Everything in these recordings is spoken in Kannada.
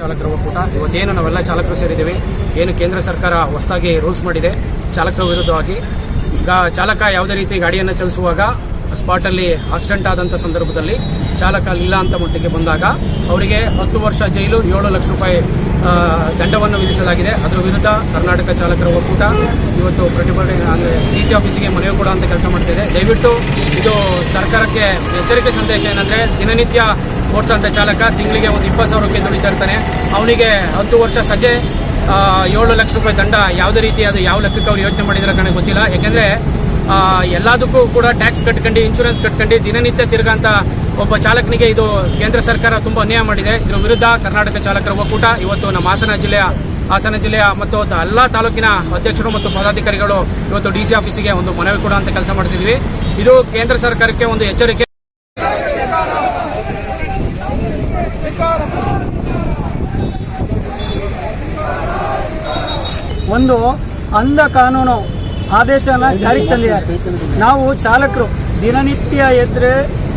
ಚಾಲಕರ ಒಕ್ಕೂಟ. ಇವತ್ತೇನು ನಾವೆಲ್ಲ ಚಾಲಕರು ಸೇರಿದ್ದೀವಿ. ಏನು ಕೇಂದ್ರ ಸರ್ಕಾರ ಹೊಸದಾಗಿ ರೂಲ್ಸ್ ಮಾಡಿದೆ. ಚಾಲಕರ ವಿರುದ್ಧವಾಗಿ. ಚಾಲಕ ಯಾವುದೇ ರೀತಿ ಗಾಡಿಯನ್ನು ಚಲಿಸುವಾಗ ಸ್ಪಾಟಲ್ಲಿ ಆಕ್ಸಿಡೆಂಟ್ ಆದಂಥ ಸಂದರ್ಭದಲ್ಲಿ ಚಾಲಕ ಇಲ್ಲ ಅಂತ ಮಟ್ಟಿಗೆ ಬಂದಾಗ ಅವರಿಗೆ ಹತ್ತು ವರ್ಷ ಜೈಲು, ಏಳು ಲಕ್ಷ ರೂಪಾಯಿ ದಂಡವನ್ನು ವಿಧಿಸಲಾಗಿದೆ. ಅದರ ವಿರುದ್ಧ ಕರ್ನಾಟಕ ಚಾಲಕರ ಒಕ್ಕೂಟ ಇವತ್ತು ಪ್ರತಿಭಟನೆ, ಅಂದರೆ ಡಿ ಸಿ ಆಫೀಸಿಗೆ ಮನವಿ ಕೂಡ ಅಂತ ಕೆಲಸ ಮಾಡ್ತಿದೆ. ದಯವಿಟ್ಟು ಇದು ಸರ್ಕಾರಕ್ಕೆ ಎಚ್ಚರಿಕೆ ಸಂದೇಶ ಏನಂದರೆ ದಿನನಿತ್ಯ ಓಡಿಸೋಂಥ ಚಾಲಕ ತಿಂಗಳಿಗೆ ಒಂದು ಇಪ್ಪತ್ತು ಸಾವಿರ ರೂಪಾಯಿ ದುಡಿತಾ ಇರ್ತಾನೆ. ಅವನಿಗೆ ಹತ್ತು ವರ್ಷ ಸಜೆ ಏಳು ಲಕ್ಷ ರೂಪಾಯಿ ದಂಡ ಯಾವುದೇ ರೀತಿ ಅದು ಯಾವ ಲೆಕ್ಕಕ್ಕೆ ಅವ್ರು ಯೋಚನೆ ಮಾಡಿದ್ರೆ ನನಗೆ ಗೊತ್ತಿಲ್ಲ. ಯಾಕೆಂದರೆ ಎಲ್ಲದಕ್ಕೂ ಕೂಡ ಟ್ಯಾಕ್ಸ್ ಕಟ್ಕೊಂಡು, ಇನ್ಶೂರೆನ್ಸ್ ಕಟ್ಕೊಂಡು ದಿನನಿತ್ಯ ತಿರುಗಂತ ಒಬ್ಬ ಚಾಲಕನಿಗೆ ಇದು ಕೇಂದ್ರ ಸರ್ಕಾರ ತುಂಬ ಅನ್ಯಾಯ ಮಾಡಿದೆ. ಇದರ ವಿರುದ್ಧ ಕರ್ನಾಟಕ ಚಾಲಕರ ಒಕ್ಕೂಟ, ಇವತ್ತು ನಮ್ಮ ಹಾಸನ ಜಿಲ್ಲೆಯ ಹಾಸನ ಜಿಲ್ಲೆಯ ಮತ್ತು ಎಲ್ಲ ತಾಲೂಕಿನ ಅಧ್ಯಕ್ಷರು ಮತ್ತು ಪದಾಧಿಕಾರಿಗಳು ಇವತ್ತು ಡಿ ಸಿ ಆಫೀಸಿಗೆ ಒಂದು ಮನವಿ ಕೂಡ ಅಂತ ಕೆಲಸ ಮಾಡ್ತಿದ್ವಿ. ಇದು ಕೇಂದ್ರ ಸರ್ಕಾರಕ್ಕೆ ಒಂದು ಎಚ್ಚರಿಕೆ ಒಂದು ಅಂಧ ಕಾನೂನು ಆದೇಶನ ಜಾರಿಗೆ ತಂದಿದ್ದಾರೆ ನಾವು ಚಾಲಕರು ದಿನನಿತ್ಯ ಎದ್ರೆ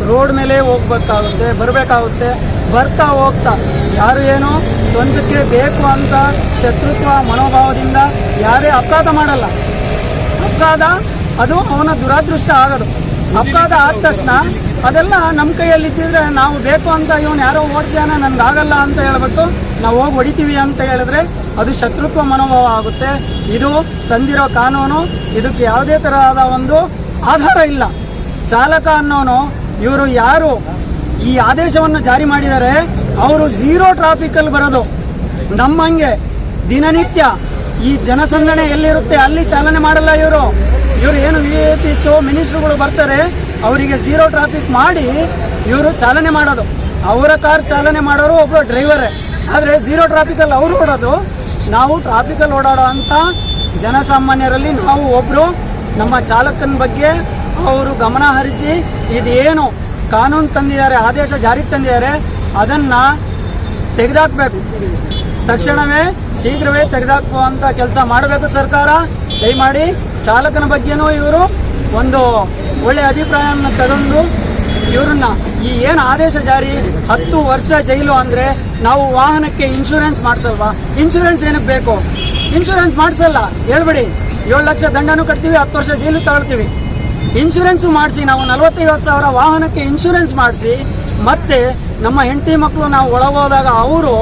ರೋಡ್ ಮೇಲೆ ಹೋಗ್ಬೇಕಾಗುತ್ತೆ, ಬರಬೇಕಾಗುತ್ತೆ, ಬರ್ತಾ ಹೋಗ್ತಾ, ಯಾರು ಏನು ಸ್ವಂತಕ್ಕೆ ಬೇಕು ಅಂತ ಶತ್ರುತ್ವ ಮನೋಭಾವದಿಂದ ಯಾರೇ ಅಪಘಾತ ಮಾಡಲ್ಲ. ಅಪಘಾತ ಅದು ಅವನ ದುರಾದೃಷ್ಟ ಆಗೋದು. ಅಪಘಾತ ಆದ ತಕ್ಷಣ ಅದೆಲ್ಲ ನಮ್ಮ ಕೈಯಲ್ಲಿ ಇದ್ದಿದ್ರೆ ನಾವು ಬೇಕು ಅಂತ ಇವನು ಯಾರೋ ಓಡ್ತಾನೆ ನನ್ಗೆ ಆಗಲ್ಲ ಅಂತ ಹೇಳ್ಬಿಟ್ಟು ನಾವು ಹೋಗಿ ಹೊಡಿತೀವಿ ಅಂತ ಹೇಳಿದ್ರೆ ಅದು ಶತ್ರುತ್ವ ಮನೋಭಾವ ಆಗುತ್ತೆ. ಇದು ತಂದಿರೋ ಕಾನೂನು, ಇದಕ್ಕೆ ಯಾವುದೇ ತರಹದ ಒಂದು ಆಧಾರ ಇಲ್ಲ. ಚಾಲಕ ಅನ್ನೋನು ಇವರು ಯಾರು? ಈ ಆದೇಶವನ್ನು ಜಾರಿ ಮಾಡಿದರೆ ಅವರು ಝೀರೋ ಟ್ರಾಫಿಕಲ್ಲಿ ಬರೋದು. ನಮ್ಮಂಗೆ ದಿನನಿತ್ಯ ಈ ಜನಸಂದಣಿ ಎಲ್ಲಿರುತ್ತೆ, ಅಲ್ಲಿ ಚಾಲನೆ ಮಾಡಲ್ಲ ಇವರು. ಇವರು ಏನು ವಿ ಎ ಸೋ ಮಿನಿಸ್ಟ್ರುಗಳು ಬರ್ತಾರೆ, ಅವರಿಗೆ ಝೀರೋ ಟ್ರಾಫಿಕ್ ಮಾಡಿ ಇವರು ಚಾಲನೆ ಮಾಡೋದು. ಅವರ ಕಾರ್ ಚಾಲನೆ ಮಾಡೋರು ಒಬ್ಬರು ಡ್ರೈವರೇ ಆದರೆ ಝೀರೋ ಟ್ರಾಫಿಕಲ್ಲಿ ಅವರು ಓಡೋದು, ನಾವು ಟ್ರಾಫಿಕಲ್ಲಿ ಓಡಾಡೋ ಅಂಥ ಜನಸಾಮಾನ್ಯರಲ್ಲಿ ನಾವು ಒಬ್ಬರು ನಮ್ಮ ಚಾಲಕನ ಬಗ್ಗೆ ಅವರು ಗಮನ ಹರಿಸಿ ಇದೇನು ಕಾನೂನು ತಂದಿದ್ದಾರೆ, ಆದೇಶ ಜಾರಿಗೆ ತಂದಿದ್ದಾರೆ, ಅದನ್ನು ತೆಗೆದಾಕ್ಬೇಕು. ತಕ್ಷಣವೇ ಶೀಘ್ರವೇ ತೆಗೆದಾಕುವಂಥ ಕೆಲಸ ಮಾಡಬೇಕು ಸರ್ಕಾರ. ದಯಮಾಡಿ ಚಾಲಕನ ಬಗ್ಗೆನೂ ಇವರು ಒಂದು ಒಳ್ಳೆಯ ಅಭಿಪ್ರಾಯವನ್ನು ತಗೊಂಡು ಇವರನ್ನ ಈ ಏನು ಆದೇಶ ಜಾರಿ ಹತ್ತು ವರ್ಷ ಜೈಲು ಅಂದರೆ ನಾವು ವಾಹನಕ್ಕೆ ಇನ್ಶೂರೆನ್ಸ್ ಮಾಡಿಸಲ್ವಾ? ಇನ್ಶೂರೆನ್ಸ್ ಏನಕ್ಕೆ ಬೇಕು? ಇನ್ಶೂರೆನ್ಸ್ ಮಾಡಿಸಲ್ಲ. ಹೇಳ್ಬಿಡಿ. ಏಳು ಲಕ್ಷ ದಂಡನೂ ಕಟ್ತೀವಿ, ಹತ್ತು ವರ್ಷ ಜೈಲು ತಗೊಳ್ತೀವಿ. ಇನ್ಶೂರೆನ್ಸು ಮಾಡಿಸಿ, ನಾವು ನಲವತ್ತೈವತ್ತು ಸಾವಿರ ವಾಹನಕ್ಕೆ ಇನ್ಶೂರೆನ್ಸ್ ಮಾಡಿಸಿ, ಮತ್ತೆ ನಮ್ಮ ಹೆಂಡತಿ ಮಕ್ಕಳು ನಾವು ಒಳಗೋದಾಗ ಅವರು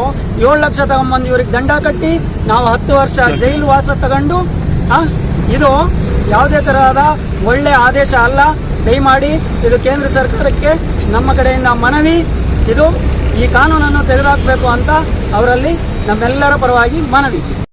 ಏಳು ಲಕ್ಷ ತಗೊಂಬಂದು ಇವ್ರಿಗೆ ದಂಡ ಕಟ್ಟಿ, ನಾವು ಹತ್ತು ವರ್ಷ ಜೈಲು ವಾಸ ತಗೊಂಡು ಇದು ಯಾವುದೇ ತರಹದ ಒಳ್ಳೆ ಆದೇಶ ಅಲ್ಲ. ದಯಮಾಡಿ ಇದು ಕೇಂದ್ರ ಸರ್ಕಾರಕ್ಕೆ ನಮ್ಮ ಕಡೆಯಿಂದ ಮನವಿ. ಇದು ಈ ಕಾನೂನನ್ನು ತೆಗೆದುಹಾಕಬೇಕು ಅಂತ ಅವರಲ್ಲಿ ನಮ್ಮೆಲ್ಲರ ಪರವಾಗಿ ಮನವಿ.